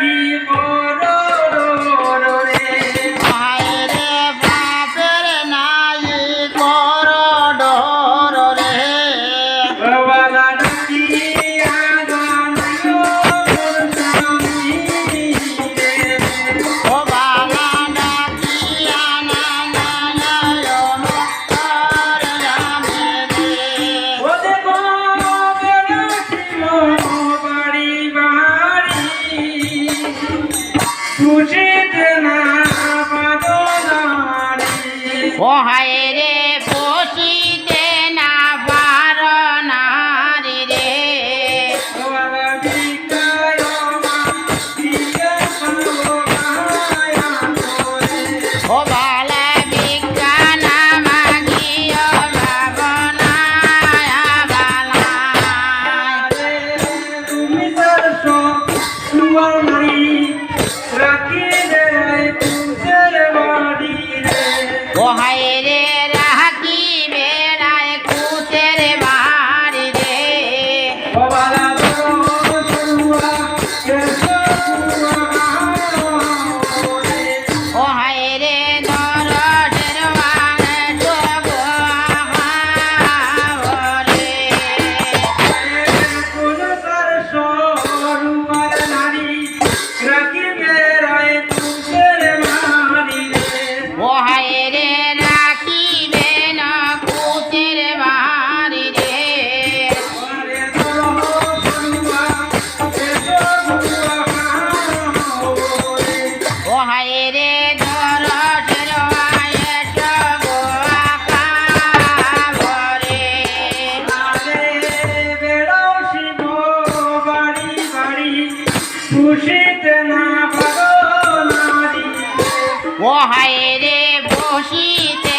aqui খুশিতে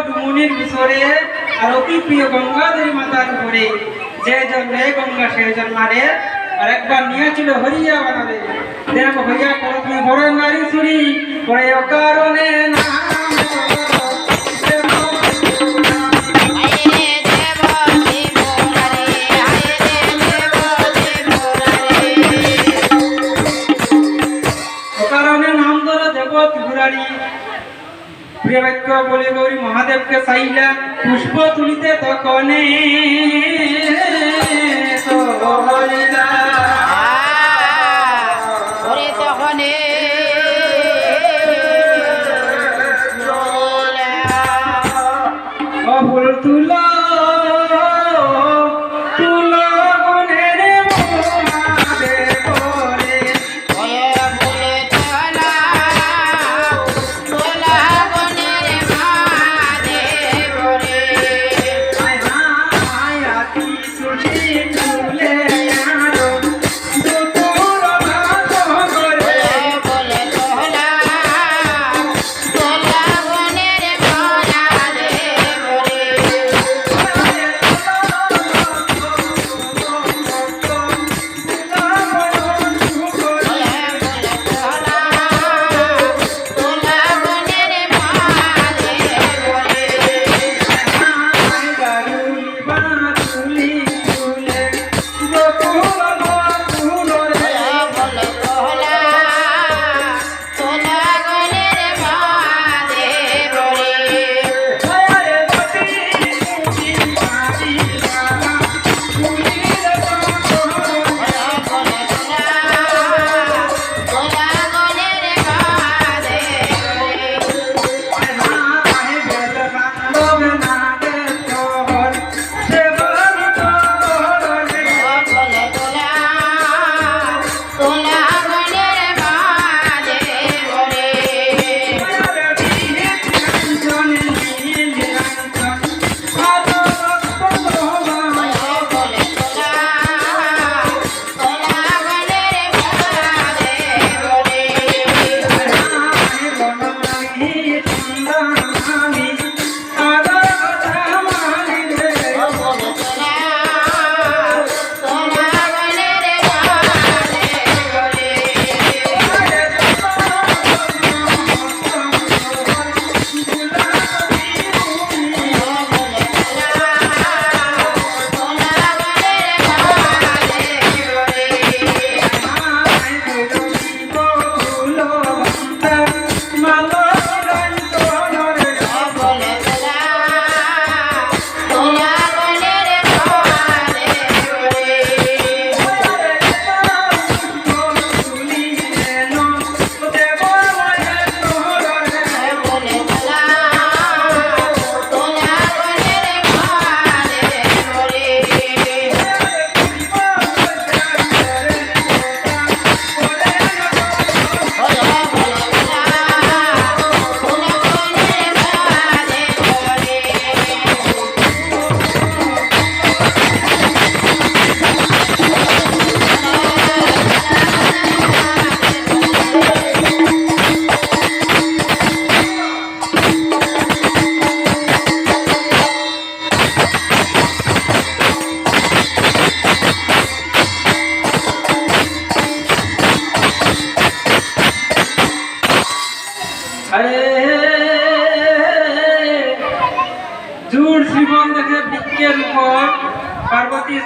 ডুমুনির পিছরে আর অতি প্রিয় গঙ্গাধরী মাতার উপরে যে জন্মে গঙ্গা সেই জন্মারে, আর একবার নিয়েছিল হরিয়া বানাবে দেখো হইয়া করো তুমি বড় নারী চুরি করে কারণে না পুষ্প তুলিতে তখনে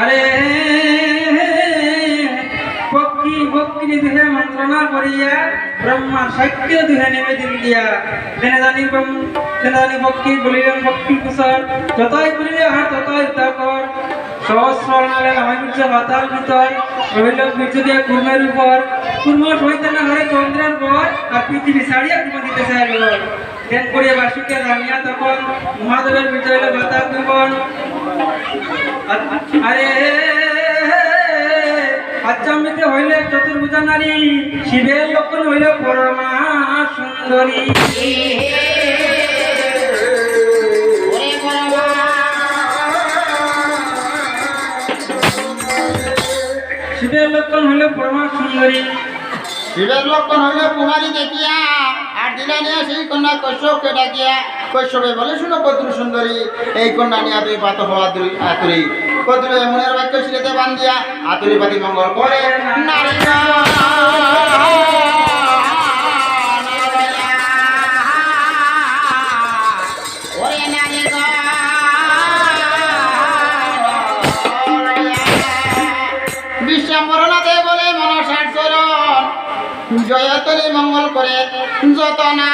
আরে পক্ষী পক্ষী দুহে মন্ত্রণা করিয়া, ব্রহ্মা সাক্ষ্য দুহে নিবেদিন দিয়া। জেনে জানি জেনে জানি পক্ষী বলিলেন কুশল, যতই করিলে আর ততই উত্তাকর সহস্র নালে আমার বীর্য পাতাল ভিতর রহিল বীর্য দিয়ে কুর্মের উপর। কুর্ম সহিতে না হরে চন্দ্রের পর আর পৃথিবী ছাড়িয়া কুর্ম দিতে চাইল দেন করিয়া বাসুকে জানিয়া তখন মহাদেবের হইল বাতাল জীবন আরে আচ্ছামিতে হইলে চতুর্ভুজা নারী শিবের লক্ষণ হইল পরমা সুন্দরী। শিবের লক্ষণ হইল পরমা সুন্দরী। শিবের লক্ষণ হইল কুমারী দেখিয়া আর দিলা নিয়ে সেই কন্যা কশ্যপকে ডাকিয়া কশ্যপে বলে, শুনো কদ্রু সুন্দরী, এই কন্যা নিয়ে তুই পাত হওয়া আতুরি কদ্রু এমনের বাক্য শিরেতে বান্ধিয়া আতুরি পাতি মঙ্গল করে। নারী জয়তরি মঙ্গল করে যত না